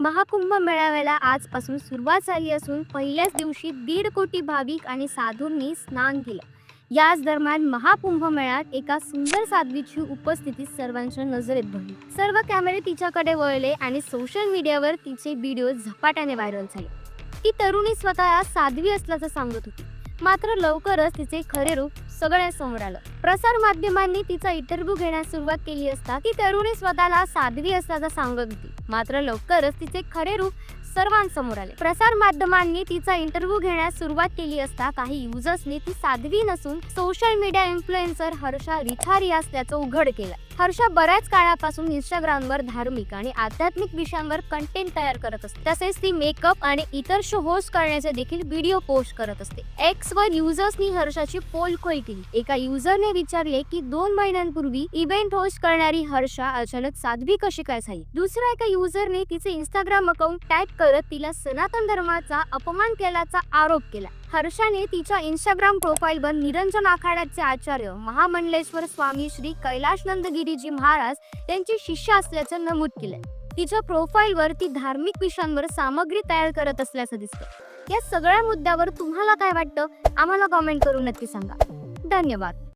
महाकुंभ मेळाव्याला आजपासून सुरुवात झाली असून पहिल्याच दिवशी दीड कोटी भाविक आणि साधूंनी स्नान केलं. याच दरम्यान महाकुंभ मेळ्यात एका सुंदर साध्वीची उपस्थिती सर्वांच्या नजरेत भरली सर्व कॅमेरे तिच्याकडे वळले आणि सोशल मीडियावर तिचे व्हिडिओ झपाट्याने व्हायरल झाले. ती तरुणी स्वतः साध्वी असल्याचं सांगत होती. मात्र लवकरच तिचे खरे रूप सगळ्यासमोर आलं. प्रसार माध्यमांनी तिचा इंटरव्ह्यू घेण्यास सुरुवात केली असता ती तरुणी स्वतःला साध्वी असल्याचं सांगत होती. मात्र लवकरच तिचे खरे रूप सर्वांसमोर आले. प्रसार माध्यमांनी तिचा इंटरव्ह्यू घेण्यास सुरुवात केली असता काही युजर्सनी ती साध्वी नसून social media influencer Harsha Rithari असल्याचं उघड केलं. हर्षा बऱ्याच काळापासून इंस्टाग्रामवर धार्मिक आणि आध्यात्मिक विषयांवर कंटेंट तयार करत असते. तसेच ती मेकअप आणि इतर शो होस्ट करण्याचे देखील व्हिडिओ पोस्ट करत असते. एक्स वर युजर्सनी हर्षाची पोलखोई केली. एका युजरने विचारले की दोन महिन्यांपूर्वी इव्हेंट होस्ट करणारी हर्षा अचानक साध्वी कशी काय झाली? दुसऱ्या एका युजरने तिचे इंस्टाग्राम अकाउंट टॅग करत तिला सनातन धर्माचा अपमान केल्याचा आरोप केला. हर्षाने तिच्या इंस्टाग्राम प्रोफाईलवर निरंजन आखाड्याचे आचार्य महामंडलेश्वर स्वामी श्री कैलाशनंद गिरीजी महाराज यांची शिष्य असल्याचं नमूद केलंय तिच्या प्रोफाईलवर ती धार्मिक विषयांवर सामग्री तयार करत असल्याचं दिसतं. या सगळ्या मुद्द्यावर तुम्हाला काय वाटतं? आम्हाला कॉमेंट करून नक्की सांगा. धन्यवाद.